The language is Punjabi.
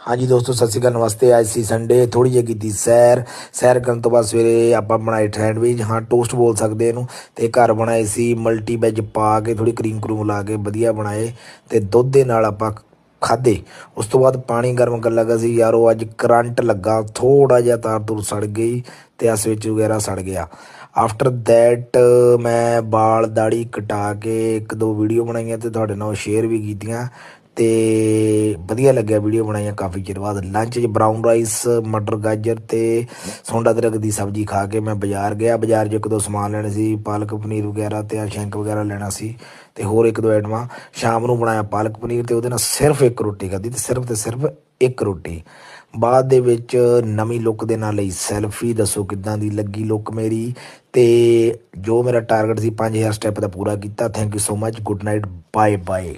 ਹਾਂਜੀ ਦੋਸਤੋ, ਸਤਿ ਸ਼੍ਰੀ ਅਕਾਲ। ਨਮਸਤੇ। ਅੱਜ ਸੀ ਸੰਡੇ ਥੋੜੀ ਜਿਹੀ ਕੀਤੀ ਸੈਰ। ਸੈਰ ਕਰਨ ਤੋਂ ਬਾਅਦ ਸਵੇਰੇ ਆਪਾਂ ਬਣਾਏ ਸੈਂਡਵਿਚ। ਹਾਂ ਟੋਸਟ ਬੋਲ ਸਕਦੇ ਇਹਨੂੰ। ਤੇ ਘਰ ਬਣਾਏ ਸੀ ਮਲਟੀ ਵੈਜ ਪਾ ਕੇ ਥੋੜੀ ਕਰੀਮ ਕਰੂਮ ਲਾ ਕੇ, ਵਧੀਆ ਬਣਾਏ। ਤੇ ਦੁੱਧ ਦੇ ਨਾਲ ਆਪਾਂ ਖਾਦੇ ਉਸ ਤੋਂ ਬਾਅਦ ਪਾਣੀ ਗਰਮ ਕਰਨ ਲੱਗਾ ਸੀ। ਯਾਰ ਉਹ ਅੱਜ ਕਰੰਟ ਲੱਗਾ। ਥੋੜਾ ਜਿਹਾ ਤਾਰ ਤੁਰ ਸੜ ਗਈ ਤੇ ਆ ਸਵਿਚ ਵਗੈਰਾ ਸੜ ਗਿਆ। ਆਫਟਰ ਦੈਟ ਮੈਂ ਬਾਲ ਦਾੜੀ ਕਟਾ ਕੇ ਇੱਕ ਦੋ ਵੀਡੀਓ ਬਣਾਈਆਂ ਤੇ ਤੁਹਾਡੇ ਨਾਲ ਸ਼ੇਅਰ ਵੀ ਕੀਤੀਆਂ। ਤੇ ਵਧੀਆ ਲੱਗਿਆ ਵੀਡੀਓ ਬਣਾਈਆਂ ਕਾਫੀ ਚਿਰ ਬਾਅਦ। ਲੰਚ 'ਚ ਬਰਾਊਨ ਰਾਈਸ ਮਟਰ, ਗਾਜਰ ਤੇ ਸੋਂਡਾ ਅਦਰਕ ਦੀ ਸਬਜ਼ੀ ਖਾ ਕੇ ਮੈਂ ਬਾਜ਼ਾਰ ਗਿਆ। ਬਾਜ਼ਾਰ 'ਚ ਇੱਕ ਦੋ ਸਮਾਨ ਲੈਣੇ ਸੀ, ਪਾਲਕ ਪਨੀਰ ਵਗੈਰਾ ਤੇ ਆਹ ਸ਼ੈਂਕ ਵਗੈਰਾ ਲੈਣਾ ਸੀ ਤੇ ਹੋਰ ਇੱਕ ਦੋ ਆਈਟਮਾਂ ਸ਼ਾਮ ਨੂੰ ਬਣਾਇਆ ਪਾਲਕ ਪਨੀਰ ਤੇ ਉਹਦੇ ਨਾਲ ਸਿਰਫ ਇੱਕ ਰੋਟੀ ਖਾਧੀ ਤੇ ਸਿਰਫ ਤੇ ਸਿਰਫ ਇੱਕ ਰੋਟੀ। ਬਾਅਦ ਦੇ ਵਿੱਚ ਨਵੀਂ ਲੁੱਕ ਦੇ ਨਾਲ ਲਈ ਸੈਲਫੀ ਦੱਸੋ ਕਿੱਦਾਂ ਦੀ ਲੱਗੀ ਲੁੱਕ ਮੇਰੀ ਤੇ ਜੋ ਮੇਰਾ ਟਾਰਗੇਟ ਸੀ 5000 ਸਟੈਪ ਦਾ ਪੂਰਾ ਕੀਤਾ। Thank you so much good night bye bye